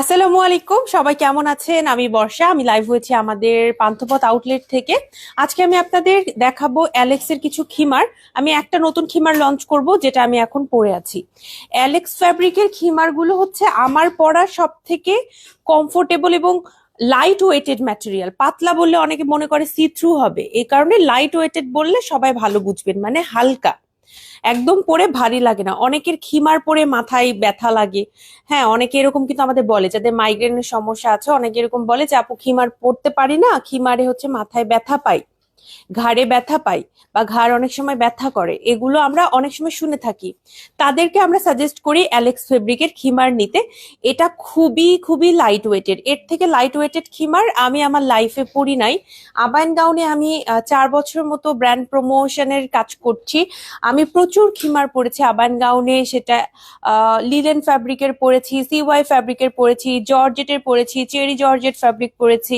আসসালামু আলাইকুম, সবাই কেমন আছেন? আমি বর্ষা, আমি লাইভ হয়েছি আমাদের পান্থপথ আউটলেট থেকে। আজকে আমি আপনাদের দেখাবো অ্যালেক্সের কিছু খিমার। আমি একটা নতুন খিমার লঞ্চ করব, যেটা আমি এখন পরে আছি। অ্যালেক্স ফ্যাব্রিকের খিমারগুলো হচ্ছে আমার পরা সব থেকে কমফোর্টেবল এবং লাইট ওয়েটেড ম্যাটেরিয়াল পাতলা বললে অনেকে মনে করে সি থ্রু হবে। এই কারণে লাইট ওয়েটেড বললে সবাই ভালো বুঝবেন মানে হালকা। একদম পরে ভারী লাগে না। অনেকের খিমার পরে মাথায় ব্যথা লাগে। হ্যাঁ অনেকে এরকম কিন্তু আমাদের বলে, যাদের মাইগ্রেনের সমস্যা আছে, অনেকে এরকম বলে যে, আপু, খিমার পড়তে পারি না, খিমারে হচ্ছে মাথায় ব্যথা পাই। ঘাড়ে ব্যথা পাই বা ঘাড় অনেক সময় ব্যথা করে, এগুলো আমরা অনেক সময় শুনে থাকি। তাদেরকে আমরা সাজেস্ট করি অ্যালেক্স ফেব্রিকের খিমার নিতে। এটা খুবই খুবই লাইট ওয়েটেড এর থেকে লাইট ওয়েটেড খিমার আমি আমার লাইফে পড়ি নাই। আবাইন গাউনে আমি চার বছর মতো ব্র্যান্ড প্রমোশনের কাজ করছি। আমি প্রচুর খিমার পড়েছি। আবাইন গাউনে সেটা লিলেন ফ্যাব্রিকের পরেছি সিওয়াই ফ্যাব্রিকের পড়েছি জর্জেটের পড়েছি চেরি জর্জেট ফ্যাব্রিক পড়েছি,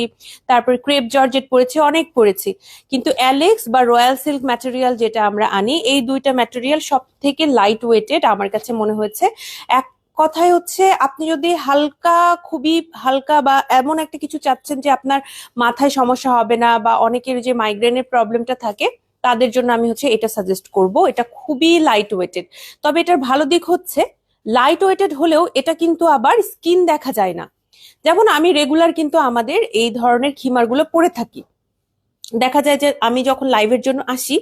তারপর ক্রেপ জর্জেট পরেছি অনেক পরেছি কিন্তু অ্যালেক্স বা রয়্যাল সিল্ক ম্যাটেরিয়াল যেটা আমরা আনি, এই দুইটা ম্যাটেরিয়াল সব থেকে লাইট ওয়েটেড আমার কাছে মনে হয়েছে। এক কথায় হচ্ছে, আপনি যদি হালকা, খুবই হালকা বা এমন একটা কিছু চাচ্ছেন যে আপনার মাথায় সমস্যা হবে না বা অনেকের যে মাইগ্রেনের প্রবলেমটা থাকে, তাদের জন্য আমি হচ্ছে এটা সাজেস্ট করব। এটা খুবই লাইট ওয়েটেড তবে এটার ভালো দিক হচ্ছে লাইট ওয়েটেড হলেও এটা কিন্তু আবার স্কিন দেখা যায় না। যেমন আমি রেগুলার কিন্তু আমাদের এই ধরনের খিমারগুলো পরে থাকি। দেখা যায় যে আমি যখন লাইভের জন্য আসি,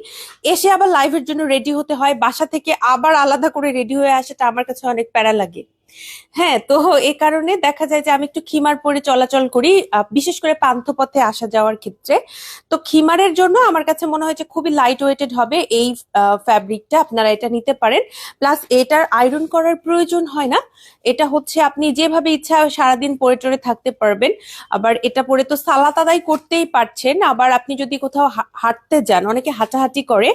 এসে আবার লাইভের জন্য রেডি হতে হয়। বাসা থেকে আবার আলাদা করে রেডি হয়ে আসাটা আমার কাছে অনেক প্যারা লাগে। হ্যাঁ তো এই কারণে দেখা যায় যে আমি একটু খিমার পরে চলাচল করি বিশেষ করে পান্থপথে আসা যাওয়ার ক্ষেত্রে। তো খিমারের জন্য আমার কাছে মনে হয় যে খুবই লাইট ওয়েটেড হবে এই ফ্যাব্রিকটা আপনারা এটা নিতে পারেন। প্লাস এটার আয়রন করার প্রয়োজন হয় না। এটা হচ্ছে আপনি যেভাবে ইচ্ছা সারাদিন পরে টরে থাকতে পারবেন। আবার এটা পরে তো সালাত আদায় করতেই পারছেন। আবার আপনি যদি কোথাও হাঁটতে যান, অনেকে হাঁটাহাঁটি করে,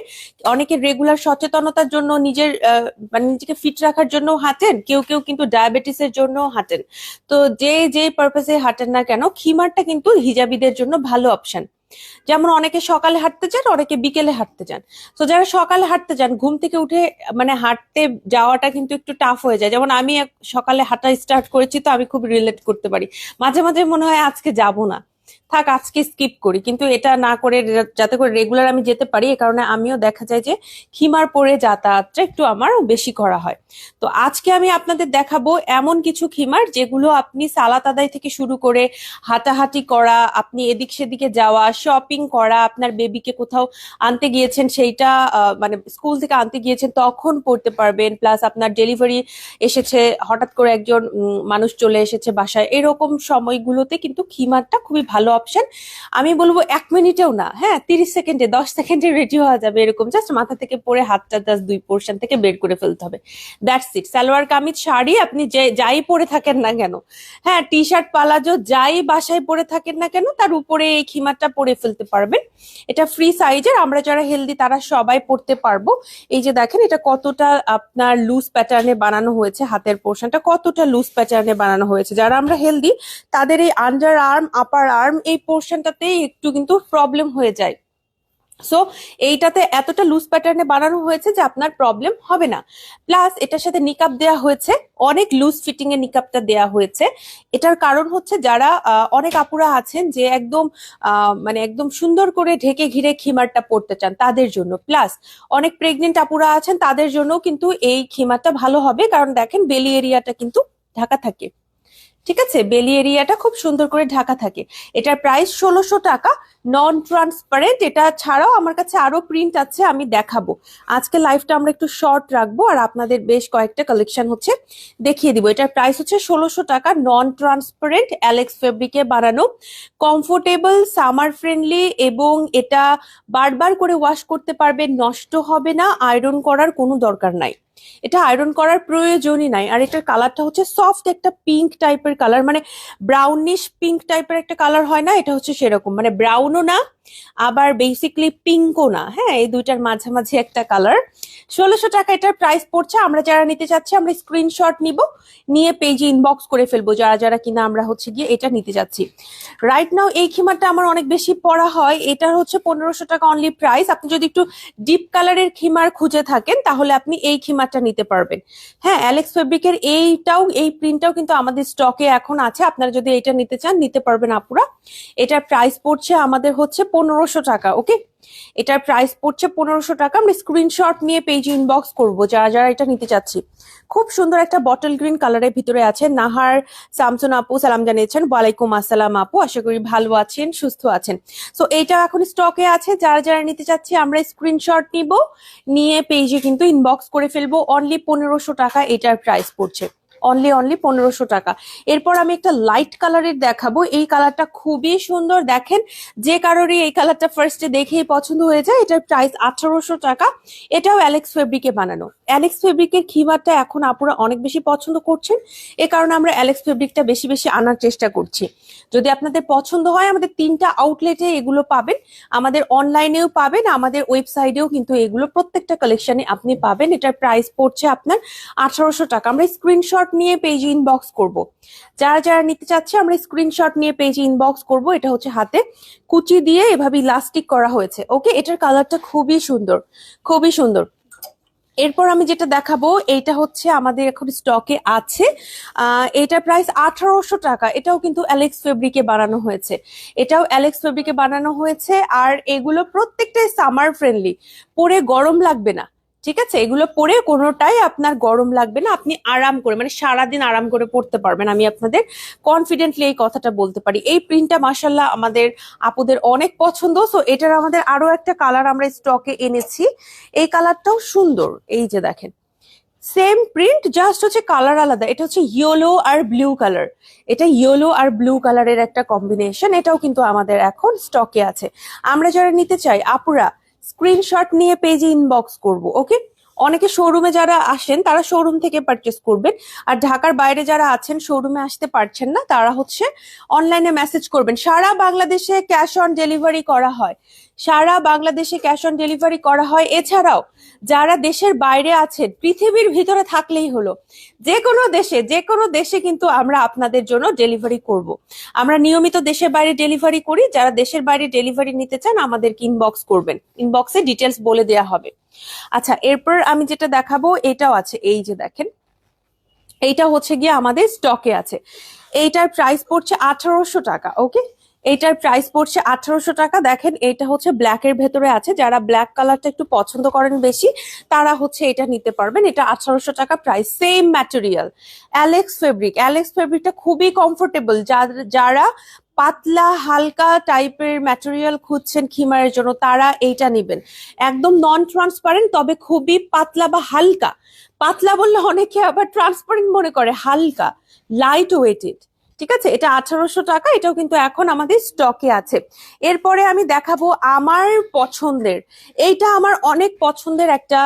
অনেকে রেগুলার সচেতনতার জন্য নিজের মানে নিজেকে ফিট রাখার জন্য হাঁটেন। কেউ কেউ কিন্তু ডায়াবেটিসের জন্য হাঁটেন। তো যে যে পারপাসে হাঁটেন না কেন, খিমারটা কিন্তু হিজাবিদের জন্য ভালো অপশন যেমন অনেকে সকালে হাঁটতে চান অনেকে বিকেলে হাঁটতে যান। তো যারা সকালে হাঁটতে যান, ঘুম থেকে উঠে মানে হাঁটতে যাওয়াটা কিন্তু একটু টাফ হয়ে যায়। যেমন আমি সকালে হাঁটা স্টার্ট করেছি, তো আমি খুব রিলেট করতে পারি। মাঝে মাঝে মনে হয় আজকে যাব না। থাক, আজকে স্কিপ করি। কিন্তু এটা না করে যাতে করে রেগুলার আমি যেতে পারি, এ কারণে আমিও দেখা যায় যে খিমার পরে যাতায়াতটা একটু আমার বেশি করা হয়। তো আজকে আমি আপনাদের দেখাবো এমন কিছু খিমার যেগুলো আপনি সালাত আদায় থেকে শুরু করে হাঁটাহাঁটি করা, আপনি এদিক সেদিকে যাওয়া শপিং করা, আপনার বেবিকে কোথাও আনতে গিয়েছেন, সেইটা মানে স্কুল থেকে আনতে গিয়েছেন, তখন পড়তে পারবেন। প্লাস আপনার ডেলিভারি এসেছে, হঠাৎ করে একজন মানুষ চলে এসেছে বাসায়। এরকম সময়গুলোতে কিন্তু খিমারটা খুবই ভালো অপশন আমি বলব এক মিনিটেও না হ্যাঁ তিরিশ সেকেন্ডে, দশ সেকেন্ডে রেডি হওয়া যাবে এরকম। জাস্ট মাথা থেকে পরে হাতটা জাস্ট দুই পোর্শন থেকে বের করে ফেলতে হবে। দ্যাটস ইট সালোয়ার কামিজ, শাড়ি, আপনি যে- যাই পরে থাকেন না কেন হ্যাঁ টি শার্ট পালাজো যাই বাসায় পরে থাকেন না কেন, তার উপরে এই খিমারটা পরে ফেলতে পারবেন। এটা ফ্রি সাইজের আমরা যারা হেলদি তারা সবাই পড়তে পারব। এই যে দেখেন, এটা কতটা আপনার লুজ প্যাটার্নে বানানো হয়েছে হাতের পোর্শনটা কতটা লুজ প্যাটার্নে বানানো হয়েছে। যারা আমরা হেলদি তাদের এই আন্ডার আর্ম আপার আর্ম এই পোর্শনটাতে একটু কিন্তু প্রবলেম হয়ে যায়। সো এইটাতে এতটা লুজ প্যাটার্নে বানানো হয়েছে যে আপনার প্রবলেম হবে না। প্লাস এটার সাথে নিকাপ দেওয়া হয়েছে। অনেক লুজ ফিটিং এর নিকাপটা দেওয়া হয়েছে। এটার কারণ হচ্ছে যারা অনেক আপুরা আছেন যে একদম মানে একদম সুন্দর করে ঢেকে ঘিরে খিমারটা পড়তে চান তাদের জন্য। প্লাস অনেক প্রেগনেন্ট আপুরা আছেন তাদের জন্য কিন্তু এই খিমারটা ভালো হবে। কারণ দেখেন বেলি এরিয়াটা কিন্তু ঢাকা থাকে। ঠিক আছে? বেলি এরিয়াটা খুব সুন্দর করে ঢাকা থাকে। এটার প্রাইস ষোলোশো টাকা। নন ট্রান্সপারেন্ট এটা ছাড়াও আমার কাছে আরও প্রিন্ট আছে, আমি দেখাবো। আজকে লাইফটা আমরা একটু শর্ট রাখব, আর আপনাদের বেশ কয়েকটা কালেকশন হচ্ছে, দেখিয়ে দিব। এটার প্রাইস হচ্ছে ষোলোশো টাকা নন ট্রান্সপারেন্ট অ্যালেক্স ফেব্রিকে বানানো। কমফোর্টেবল সামার ফ্রেন্ডলি এবং এটা বারবার করে ওয়াশ করতে পারবেন, নষ্ট হবে না আয়রন করার কোনো দরকার নাই। এটা আয়রন করার প্রয়োজনই নাই। আর এটার কালারটা হচ্ছে সফট একটা পিঙ্ক টাইপের কালার মানে ব্রাউনিশ পিঙ্ক টাইপের একটা কালার হয় না, এটা হচ্ছে সেরকম। মানে ব্রাউনও না, আবার বেসিকলি পিঙ্কও না। হ্যাঁ এই দুইটার মাঝামাঝি একটা কালার ষোলোশো টাকা এটার প্রাইস পড়ছে। আমরা যারা নিতে চাচ্ছি, আমরা স্ক্রিনশট নিব, নিয়ে পেজে ইনবক্স করে ফেলব। যারা যারা কিনা আমরা হচ্ছে গিয়ে এটা নিতে যাচ্ছি রাইট নাও এই খিমারটা আমার অনেক বেশি পড়া হয়। এটা হচ্ছে পনেরোশো টাকা অনলি প্রাইস আপনি যদি একটু ডিপ কালারের খিমার খুঁজে থাকেন, তাহলে আপনি এই খিমারটা খিমারটা নিতে পারবেন। হ্যাঁ অ্যালেক্স ফেব্রিকের এইটাও, এই প্রিন্টটাও কিন্তু আমাদের স্টকে এখন আছে। আপনারা যদি এটা নিতে চান, নিতে পারবেন আপুরা। এটার প্রাইস পড়ছে আমাদের হচ্ছে পনেরোশো টাকা ওকে এটার প্রাইস পড়ছে পনেরোশো টাকা। আমরা স্ক্রিনশট নিয়ে পেজ ইনবক্স করব, যারা যারা এটা নিতে চাচ্ছি। খুব সুন্দর একটা বটল গ্রিন কালারের ভিতরে আছে নাহার, সামসুন আপু, সালাম জানিয়েছেন, ওয়ালাইকুম আসসালাম আপু, আশা করি ভালো আছেন, সুস্থ আছেন। সো এটা এখন স্টকে আছে, যারা যারা নিতে চাচ্ছি, আমরা স্ক্রিনশট নিব, নিয়ে পেজে কিন্তু ইনবক্স করে ফেলব। অনলি পনেরোশো টাকা এটার প্রাইস পড়ছে। অনলি অনলি পনেরোশো টাকা। এরপর আমি একটা লাইট কালারের দেখাবো। এই কালারটা খুবই সুন্দর। দেখেন, যে কারোরই এই কালারটা ফার্স্টে দেখেই পছন্দ হয়ে যায়, এটার প্রাইস আঠারোশো টাকা। এটাও অ্যালেক্স ফেব্রিকে বানানো। অ্যালেক্স ফেব্রিকের খিমারটা এখন আপুরা অনেক বেশি পছন্দ করছেন। এ কারণে আমরা অ্যালেক্স ফেব্রিকটা বেশি বেশি আনার চেষ্টা করছি। যদি আপনাদের পছন্দ হয়, আমাদের তিনটা আউটলেটে এগুলো পাবেন। আমাদের অনলাইনেও পাবেন, আমাদের ওয়েবসাইটেও কিন্তু এগুলো প্রত্যেকটা কালেকশনে আপনি পাবেন। এটার প্রাইস পড়ছে আপনার আঠারোশো টাকা। আমরা স্ক্রিনশট নিয়ে পেজ ইনবক্স করব। যারা যারা নিতে চাচ্ছে, আমরা স্ক্রিনশট নিয়ে পেজ ইনবক্স করব। এটা হচ্ছে হাতে। কুচি দিয়ে এভাবে ইলাস্টিক করা হয়েছে। ওকে এটার কালারটা খুবই সুন্দর। খুবই সুন্দর। এরপর আমি যেটা দেখাবো, এইটা হচ্ছে আমাদের এখন স্টকে আছে। এটার প্রাইস আঠারোশো টাকা। এটাও কিন্তু অ্যালেক্স ফেব্রিকে বানানো হয়েছে। এটাও অ্যালেক্স ফেব্রিকে বানানো হয়েছে। আর এগুলো প্রত্যেকটাই সামার ফ্রেন্ডলি পরে গরম লাগবে না। ঠিক আছে? এগুলো পরে কোনোটাই আপনার গরম লাগবে না। আপনি আরাম করে মানে সারাদিন আরাম করে পড়তে পারবেন। আমি আপনাদের কনফিডেন্টলি এই কথাটা বলতে পারি। এই প্রিন্টটা মাসাল্লাহ আমাদের আপুদের অনেক পছন্দ। সো এটার আমাদের আরও একটা কালার আমরা স্টকে এনেছি। এই কালারটাও সুন্দর। এই যে দেখেন। সেম প্রিন্ট জাস্ট হচ্ছে কালার আলাদা। এটা হচ্ছে ইয়েলো আর ব্লু কালার এটা ইয়েলো আর ব্লু কালারের একটা কম্বিনেশন এটাও কিন্তু আমাদের এখন স্টকে আছে। আমরা যারা নিতে চাই, আপুরা স্ক্রিনশট নিয়ে পেজে ইনবক্স করব ওকে অনেকে শোরুমে যারা আসেন, তারা শোরুম থেকে পারচেস করবেন। আর ঢাকার বাইরে যারা আছেন শোরুমে আসতে পারছেন না, তারা হচ্ছে অনলাইনে মেসেজ করবেন। সারা বাংলাদেশে ক্যাশ অন ডেলিভারি করা হয়। সারা বাংলাদেশে ক্যাশ অন ডেলিভারি করা হয়। এছাড়াও, যারা দেশের বাইরে আছেন, পৃথিবীর ভিতরে থাকলেই হলো। যে কোনো দেশে যে কোনো দেশে কিন্তু আমরা আপনাদের জন্য ডেলিভারি করব। আমরা নিয়মিত দেশের বাইরে ডেলিভারি করি। যারা দেশের বাইরে ডেলিভারি নিতে চান, আমাদেরকে ইনবক্স করবেন। ইনবক্সে ডিটেলস বলে দেয়া হবে। আচ্ছা এরপর আমি যেটা দেখাবো, এটাও আছে, এই যে দেখেন। এইটা হচ্ছে গিয়ে আমাদের স্টকে আছে। এইটার প্রাইস পড়ছে আঠারোশো টাকা ওকে এইটার প্রাইস পড়ছে আঠারোশো টাকা। দেখেন, এটা হচ্ছে ব্ল্যাক এর ভেতরে আছে। যারা ব্ল্যাক কালারটা একটু পছন্দ করেন বেশি, তারা হচ্ছে এটা নিতে পারবেন। এটা আঠারোশো টাকা price same material Alex fabric Alex ফেব্রিকটা খুবই কমফোর্টেবল যারা পাতলা, হালকা টাইপের ম্যাটেরিয়াল খুঁজছেন খিমারের জন্য, তারা এইটা নেবেন। একদম নন ট্রান্সপারেন্ট তবে খুবই পাতলা বা হালকা। পাতলা বললে অনেকে আবার ট্রান্সপারেন্ট মনে করে, হালকা লাইট ওয়েটেড ঠিক আছে? এটা আঠারোশো টাকা, এটাও কিন্তু এখন আমাদের স্টকে আছে। এরপরে আমি দেখাবো আমার পছন্দের। এইটা আমার অনেক পছন্দের একটা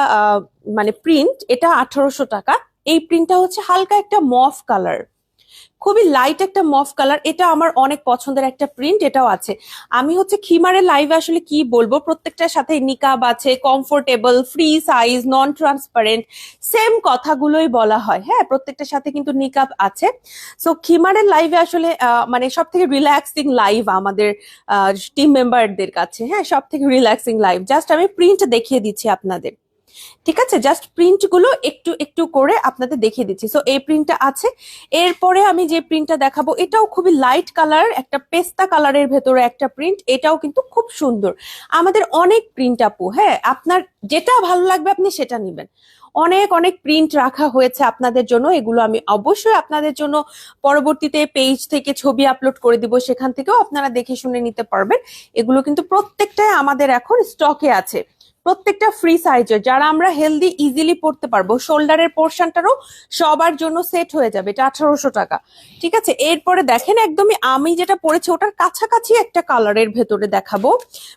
মানে প্রিন্ট এটা আঠারোশো টাকা। এই প্রিন্টটা হচ্ছে হালকা একটা মফ কালার খুবই লাইট একটা মফ কালার এটা আমার অনেক পছন্দের একটা প্রিন্ট এটাও আছে। আমি হচ্ছে খিমারের লাইভে আসলে কি বলব, প্রত্যেকটার সাথে নিকাব আছে comfortable free size non transparent same কথাগুলোই বলা হয়। হ্যাঁ প্রত্যেকটার সাথে কিন্তু নিকাব আছে। সো খিমারের লাইভে আসলে মানে সব থেকে রিল্যাক্সিং লাইভ আমাদের টিম মেম্বারদের কাছে। হ্যাঁ সব থেকে রিল্যাক্সিং লাইভ জাস্ট আমি প্রিন্ট দেখিয়ে দিচ্ছি আপনাদের। ঠিক আছে? জাস্ট প্রিন্টগুলো একটু একটু করে আপনাদের দেখিয়ে দিচ্ছি। সো এই প্রিন্টটা আছে। এরপরে আমি যে প্রিন্টটা দেখাবো, এটাও খুবই লাইট কালার একটা পেস্তা কালারের ভেতরে একটা প্রিন্ট এটাও কিন্তু খুব সুন্দর। আমাদের অনেক প্রিন্ট আপু হ্যাঁ? আপনার যেটা ভালো লাগবে আপনি সেটা নেবেন। অনেক অনেক প্রিন্ট রাখা হয়েছে আপনাদের জন্য। এগুলো আমি অবশ্যই আপনাদের জন্য পরবর্তীতে পেজ থেকে ছবি আপলোড করে দিব। সেখান থেকেও আপনারা দেখে শুনে নিতে পারবেন। এগুলো কিন্তু প্রত্যেকটাই আমাদের এখন স্টকে আছে। প্রত্যেকটা ফ্রি সাইজের যারা আমরা হেলদি ইজিলি পড়তে পারব শোল্ডারের পোর্শনটারও সবার জন্য সেট হয়ে যাবে, এটা আঠারোশো টাকা। ঠিক আছে? এরপরে দেখেন একদমই আমি যেটা পড়েছি ওটার কাছাকাছি একটা কালারের ভেতরে দেখাবো।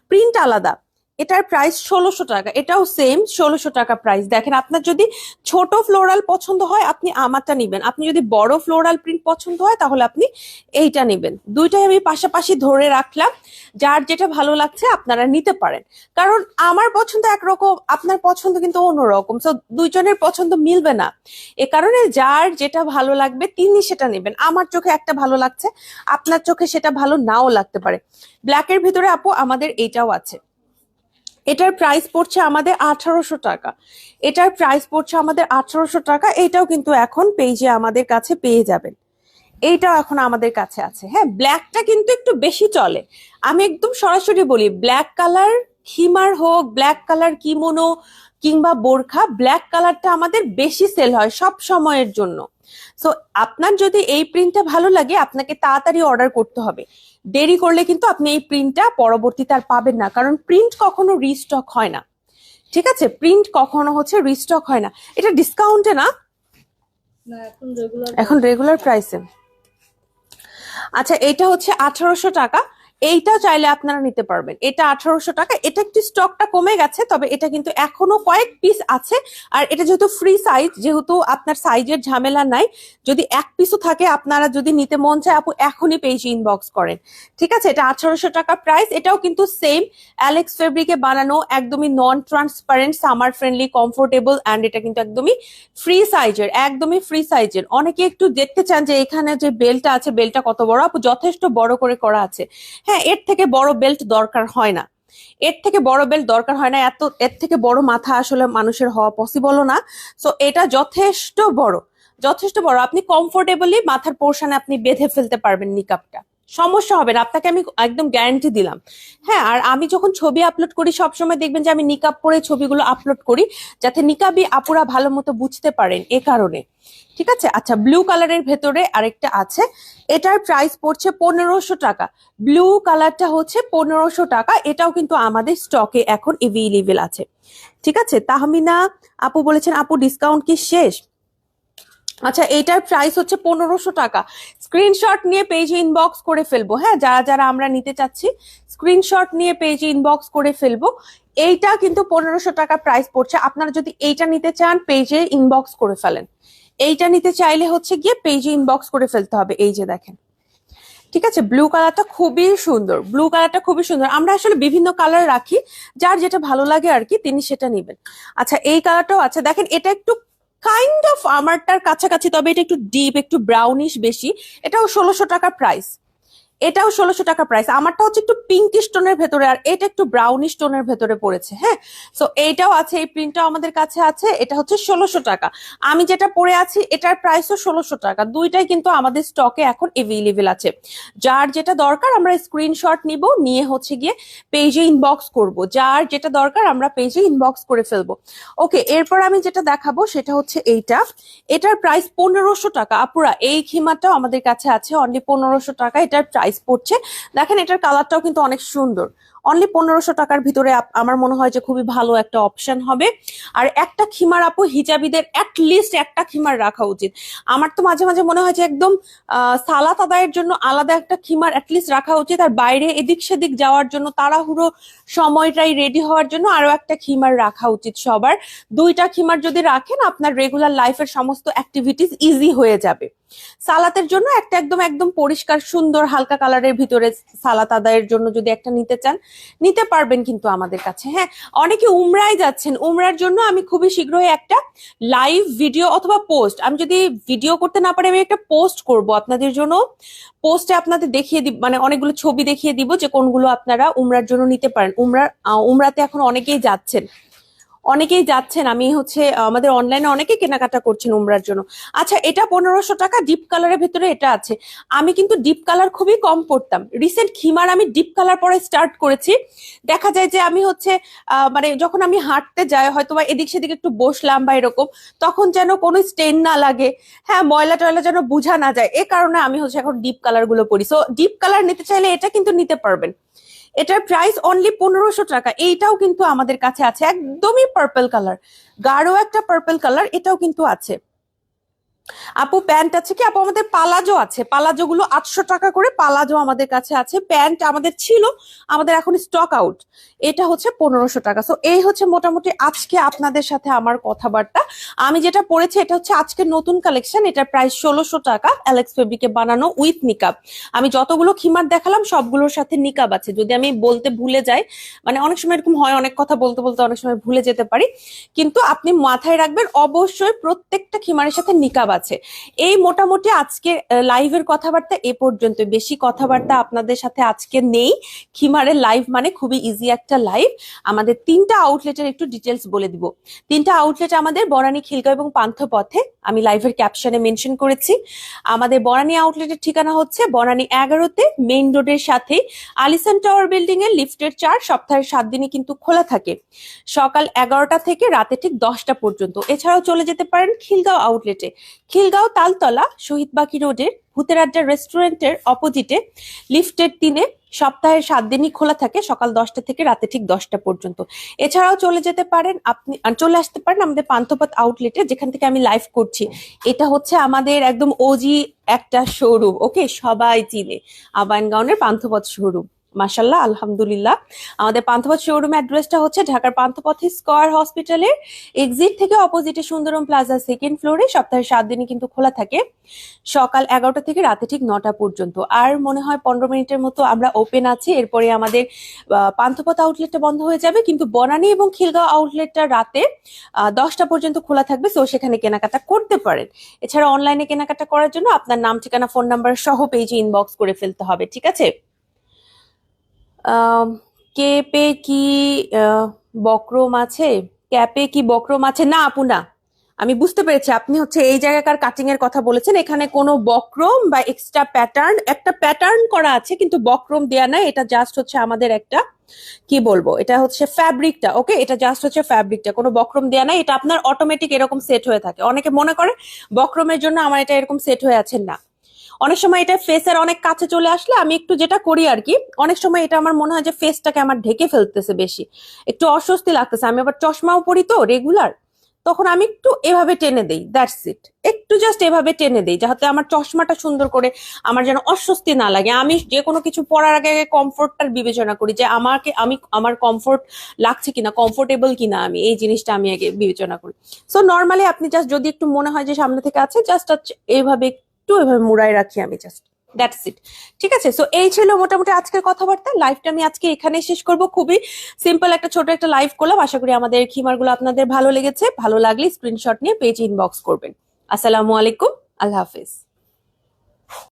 প্রিন্ট আলাদা। এটার প্রাইস ষোলোশো টাকা। এটাও সেম ষোলোশো টাকা প্রাইস দেখেন, আপনার যদি ছোট ফ্লোরাল পছন্দ হয়, আপনি আমারটা নিবেন। আপনি যদি বড় ফ্লোরাল প্রিন্ট পছন্দ হয়, তাহলে আপনি এইটা নেবেন। দুইটাই আমি পাশাপাশি ধরে রাখলাম। যার যেটা ভালো লাগছে, আপনারা নিতে পারেন। কারণ আমার পছন্দ একরকম, আপনার পছন্দ কিন্তু অন্যরকম। সো দুইজনের পছন্দ মিলবে না। এ কারণে যার যেটা ভালো লাগবে, তিনি সেটা নেবেন। আমার চোখে একটা ভালো লাগছে, আপনার চোখে সেটা ভালো নাও লাগতে পারে। ব্ল্যাকের ভিতরে আপু, আমাদের এইটাও আছে। এটার প্রাইস পড়ছে আমাদের আঠারোশো টাকা। এটার প্রাইস পড়ছে আমাদের আঠারোশো টাকা, এটাও কিন্তু এখন পেজে আমাদের কাছে পেয়ে যাবেন। এইটাও এখন আমাদের কাছে আছে। হ্যাঁ ব্ল্যাকটা কিন্তু একটু বেশি চলে। আমি একদম সরাসরি বলি ব্ল্যাক কালার খিমার হোক ব্ল্যাক কালার কিমোনো কিংবা বোরখা ব্ল্যাক কালারটা আমাদের বেশি সেল হয় সব সময়ের জন্য। সো আপনার যদি এই প্রিন্টটা ভালো লাগে আপনাকে তাড়াতাড়ি অর্ডার করতে হবে। দেরি করলে কিন্তু আপনি এই প্রিন্টটা পরবর্তীতে আর পাবেন না কারণ প্রিন্ট কখনো রিস্টক হয় না। ঠিক আছে? প্রিন্ট কখনো হচ্ছে রিস্টক হয় না। এটা ডিসকাউন্টে না? না এখন রেগুলার এখন রেগুলার প্রাইসে আচ্ছা এটা হচ্ছে আঠারোশো টাকা। এইটা চাইলে আপনারা নিতে পারবেন। এটা আঠারোশো টাকা। এটা একটু স্টকটা কমে গেছে, তবে এটা কিন্তু এখনও কয়েক পিস আছে। আর এটা যেহেতু ফ্রি সাইজ যেহেতু আপনার সাইজের ঝামেলা নাই, যদি এক পিসও থাকে, আপনারা যদি নিতে মন চায়, আপু এখনই পেজ ইনবক্স করেন। ঠিক আছে? এটা আঠারোশো টাকা প্রাইস এটাও কিন্তু সেম অ্যালেক্স ফেব্রিকে বানানো, একদমই non transparent summer friendly comfortable and এটা কিন্তু একদমই ফ্রি সাইজের একদমই ফ্রি সাইজের অনেকে একটু দেখতে চান যে এখানে যে বেলটা আছে বেলটা কত বড়? আপু যথেষ্ট বড় করে করা আছে। হ্যাঁ এর থেকে বড় বেল্ট দরকার হয় না। এর থেকে বড় বেল্ট দরকার হয় না, এত, এর থেকে বড় মাথা আসলে মানুষের হওয়া পসিবলও না। সো এটা যথেষ্ট বড় যথেষ্ট বড়। আপনি কমফোর্টেবলি মাথার পোর্শনে আপনি বেঁধে ফেলতে পারবেন নিকাপটা সমস্যা হবে না, আপনাকে আমি একদম গ্যারান্টি দিলাম। হ্যাঁ আর আমি যখন ছবি আপলোড করি, সবসময় দেখবেন যে আমি নিকাপ পরে ছবিগুলো আপলোড করি, যাতে নিকাবি আপুরা ভালো মতো বুঝতে পারেন এ কারণে। ঠিক আছে? আচ্ছা ব্লু কালারের ভেতরে আরেকটা আছে। এটার প্রাইস পড়ছে পনেরোশো টাকা। ব্লু কালারটা হচ্ছে পনেরোশো টাকা। এটাও কিন্তু আমাদের স্টকে এখন এভেলেবেল আছে। ঠিক আছে? তাহমিনা আপু বলেছেন, আপু ডিসকাউন্ট কি শেষ? আচ্ছা এইটার প্রাইস হচ্ছে পনেরোশো টাকা। স্ক্রিনশট নিয়ে পেজে ইনবক্স করে ফেলব। হ্যাঁ যারা যারা আমরা নিতে চাচ্ছি স্ক্রিনশট নিয়ে পেজে ইনবক্স করে ফেলব। এইটা কিন্তু পনেরোশো টাকা প্রাইস পড়ছে। আপনারা যদি এইটা নিতে চান পেজে ইনবক্স করে ফেলেন। এইটা নিতে চাইলে হচ্ছে গিয়ে পেজে ইনবক্স করে ফেলতে হবে। এই যে দেখেন। ঠিক আছে? ব্লু কালারটা খুবই সুন্দর। ব্লু কালারটা খুবই সুন্দর। আমরা আসলে বিভিন্ন কালার রাখি। যার যেটা ভালো লাগে আর কি, তিনি সেটা নেবেন। আচ্ছা এই কালারটাও আছে। দেখেন, এটা একটু কাইন্ড অফ আমারটার কাছাকাছি, তবে এটা একটু ডিপ একটু ব্রাউনিশ বেশি। এটাও ষোলোশো টাকা প্রাইস এটাও ষোলোশো টাকা প্রাইস আমারটা হচ্ছে একটু পিঙ্কিশ টোনের ভেতরে আর এটা একটু ব্রাউনিশ টোনের ভেতরে পড়েছে হ্যাঁ? সো এইটাও আছে, এই প্রিন্টটাও আমাদের কাছে আছে, এটা হচ্ছে ষোলোশো টাকা। আমি যেটা পরে আছি, এটার প্রাইসও ষোলোশো টাকা। দুইটাই কিন্তু আমাদের স্টকে এখন এভেলেবেল আছে। যার যেটা দরকার, আমরা স্ক্রিনশট নিব, নিয়ে হচ্ছে গিয়ে পেজে ইনবক্স করব। যার যেটা দরকার, আমরা পেজে ইনবক্স করে ফেলব। ওকে এরপর আমি যেটা দেখাবো, সেটা হচ্ছে এইটা। এটার প্রাইস পনেরোশো টাকা। আপুরা, এই খিমাটাও আমাদের কাছে আছে অনলি পনেরোশো টাকা। এটার প্রাইস পড়ছে। দেখেন, এটার কালারটাও কিন্তু অনেক সুন্দর। অনলি পনেরোশো টাকার ভিতরে আমার মনে হয় যে খুবই ভালো একটা অপশন হবে। আর একটা খিমার আপু, হিজাবিদের লিস্ট একটা খিমার রাখা উচিত। আমার তো মাঝে মাঝে মনে হয় যে একদম সালাত আদায়ের জন্য আলাদা একটা খিমার লিস্ট রাখা উচিত। আর বাইরে এদিক সেদিক যাওয়ার জন্য, তাড়াহুড়ো সময়টাই রেডি হওয়ার জন্য আরও একটা খিমার রাখা উচিত সবার। দুইটা খিমার যদি রাখেন, আপনার রেগুলার লাইফের সমস্ত অ্যাক্টিভিটিস ইজি হয়ে যাবে। সালাতের জন্য একটা একদম একদম পরিষ্কার, সুন্দর, হালকা কালারের ভিতরে সালাত আদায়ের জন্য যদি একটা নিতে চান, নিতে পারবেন কিন্তু আমাদের কাছে। হ্যাঁ অনেকে উমরায় যাচ্ছেন। উমরার জন্য আমি খুবই শীঘ্রই একটা লাইভ ভিডিও অথবা পোস্ট আমি যদি ভিডিও করতে না পারি, আমি একটা পোস্ট করব আপনাদের জন্য। পোস্টে আপনাদের দেখিয়ে দিব মানে অনেকগুলো ছবি দেখিয়ে দিব যে কোনগুলো আপনারা উমরার জন্য নিতে পারেন। উমরার উমরাতে এখন অনেকেই যাচ্ছেন। অনেকেই যাচ্ছেন, আমি হচ্ছে আমাদের অনলাইনে অনেকে কেনাকাটা করছেন উমরার জন্য। আচ্ছা এটা পনেরোশো টাকা ডিপ কালারের ভিতরে এটা আছে। আমি কিন্তু ডিপ কালার খুবই কম পড়তাম। রিসেন্ট খিমার আমি ডিপ কালার পরে স্টার্ট করেছি। দেখা যায় যে আমি হচ্ছে মানে যখন আমি হাঁটতে যাই, হয়তো বা এদিক সেদিক একটু বসলাম বা এরকম, তখন যেন কোনো স্টেন না লাগে। হ্যাঁ ময়লা টয়লা যেন বোঝা না যায়। এ কারণে আমি হচ্ছে এখন ডিপ কালারগুলো পরি। সো ডিপ কালার নিতে চাইলে এটা কিন্তু নিতে পারবেন। এটার প্রাইস অনলি পনেরোশো টাকা। এইটাও কিন্তু আমাদের কাছে আছে একদমই পার্পল কালার গাঢ় একটা পার্পল কালার এটাও কিন্তু আছে। আপু প্যান্ট আছে কি? আপু, আমাদের পালাজো আছে। পালাজো গুলো আটশো টাকা করে পালাজো আমাদের কাছে আছে। প্যান্ট আমাদের ছিল, আমাদের এখন স্টক আউট এটা হচ্ছে পনেরোশো টাকা। সো এই হচ্ছে মোটামুটি আজকে আপনাদের সাথে আমার কথাবার্তা। আমি যেটা পড়েছি, এটা হচ্ছে আজকে নতুন কালেকশন এটা প্রায় ষোলোশো টাকা অ্যালেক্স ফেব্রিকে বানানো উইথ নিকাব আমি যতগুলো খিমার দেখালাম, সবগুলোর সাথে নিকাব আছে। যদি আমি বলতে ভুলে যাই মানে অনেক সময় এরকম হয়, অনেক কথা বলতে বলতে অনেক সময় ভুলে যেতে পারি। কিন্তু আপনি মাথায় রাখবেন, অবশ্যই প্রত্যেকটা খিমারের সাথে নিকাব আছে। এই মোটামুটি আজকে লাইভের কথাবার্তা এ পর্যন্ত বেশি কথাবার্তা আপনাদের সাথে আজকে নেই। খিমারের লাইভ মানে খুবই ইজি একটা লাইভ আমাদের তিনটা আউটলেটের একটু ডিটেলস বলে দিব। তিনটা আউটলেট আমাদের বরানী খিলগাঁও এবং পান্থপথে, আমি লাইভের ক্যাপশনে মেনশন করেছি। আমাদের বরানী আউটলেটের ঠিকানা হচ্ছে বরানী এগারোতে মেইন রোডের সাথে আলিসান টাওয়ার বিল্ডিং এর লিফটের চার সপ্তাহের সাত দিনই কিন্তু খোলা থাকে। সকাল এগারোটা থেকে রাতে ঠিক দশটা পর্যন্ত। এছাড়াও চলে যেতে পারেন খিলগাঁও আউটলেটে খিলগাঁও তালতলা শহীদবাকি রোডের ভূতের আড্ডা রেস্টুরেন্টের অপোজিটে লিফটের তিনে সপ্তাহের সাত দিনই খোলা থাকে, সকাল দশটা থেকে রাতে ঠিক দশটা পর্যন্ত। এছাড়াও চলে যেতে পারেন, আপনি চলে আসতে পারেন আমাদের পান্থপথ আউটলেটে যেখান থেকে আমি লাইভ করছি। এটা হচ্ছে আমাদের একদম ওজি একটা শোরুম ওকে সবাই চিনে। আবায়ন গাউনের পান্থপথ শোরুম মাসাল্লাহ আলহামদুলিল্লাহ। আমাদের পান্থপথ শোরুম অ্যাড্রেসটা হচ্ছে ঢাকার পান্থপথ স্কোয়ার হসপিটালের এক্সিট থেকে অপোজিটে সুন্দরম প্লাজা সেকেন্ড ফ্লোরে সপ্তাহে সাত দিনই কিন্তু খোলা থাকে। সকাল এগারোটা থেকে রাতে ঠিক নটা পর্যন্ত। আর মনে হয় পনেরো মিনিটের মতো আমরা ওপেন আছি। এরপরে আমাদের পান্থপথ আউটলেটটা বন্ধ হয়ে যাবে। কিন্তু বনানী এবং খিলগাঁও আউটলেটটা রাতে দশটা পর্যন্ত খোলা থাকবে। সো সেখানে কেনাকাটা করতে পারেন। এছাড়া অনলাইনে কেনাকাটা করার জন্য আপনার নাম, ঠিকানা ফোন নাম্বার সহ পেজে ইনবক্স করে ফেলতে হবে। ঠিক আছে? কেপে কি বক্রম আছে? ক্যাপে কি বক্রম আছে? না, আপু, না। আমি বুঝতে পেরেছি, আপনি হচ্ছে এই জায়গাকার কাটিং এর কথা বলেছেন। এখানে কোনো বক্রম বা এক্সট্রা প্যাটার্ন একটা প্যাটার্ন করা আছে, কিন্তু বক্রম দেয়া নাই। এটা জাস্ট হচ্ছে আমাদের একটা, কি বলব? এটা হচ্ছে ফ্যাব্রিকটা ওকে এটা জাস্ট হচ্ছে ফ্যাব্রিকটা কোনো বক্রম দেয়া নাই। এটা আপনার অটোমেটিক এরকম সেট হয়ে থাকে। অনেকে মনে করে বক্রমের জন্য আমার এটা এরকম সেট হয়ে আছে। না। অনেক সময় এটা ফেসের অনেক কাছে চলে আসলে আমি একটু যেটা করি আর কি অনেক সময় এটা আমার মনে হয় যে ফেসটাকে আমার ঢেকে ফেলতেছে বেশি। একটু অস্বস্তি লাগতেছে, আমি আবার চশমাও পরি তো রেগুলার তখন আমি একটু এভাবে টেনে দেই দ্যাটস ইট একটু জাস্ট এভাবে টেনে দেই, যাতে আমার চশমাটা সুন্দর করে আমার যেন অস্বস্তি না লাগে। আমি যে কোনো কিছু পরার আগে আগে কমফোর্টটার বিবেচনা করি যে আমাকে, আমি, আমার কমফোর্ট লাগছে কিনা কমফোর্টেবল কিনা আমি, এই জিনিসটা আমি আগে বিবেচনা করি। সো নর্মালি আপনি জাস্ট যদি একটু মনে হয় যে সামনে থেকে আছে জাস্ট এইভাবে একটু এভাবে মুড়াই রাখি আমি জাস্ট দ্যাটস ইট ঠিক আছে? সো এই ছিল মোটামুটি আজকের কথাবার্তা। লাইভটা আমি আজকে এখানে শেষ করব। খুবই সিম্পল একটা, ছোট একটা লাইভ করলাম। আশা করি আমাদের খিমারগুলো আপনাদের ভালো লেগেছে। ভালো লাগলে স্ক্রিনশট নিয়ে পেজ ইনবক্স করবেন। আসসালামু আলাইকুম। আল্লাহ হাফিজ।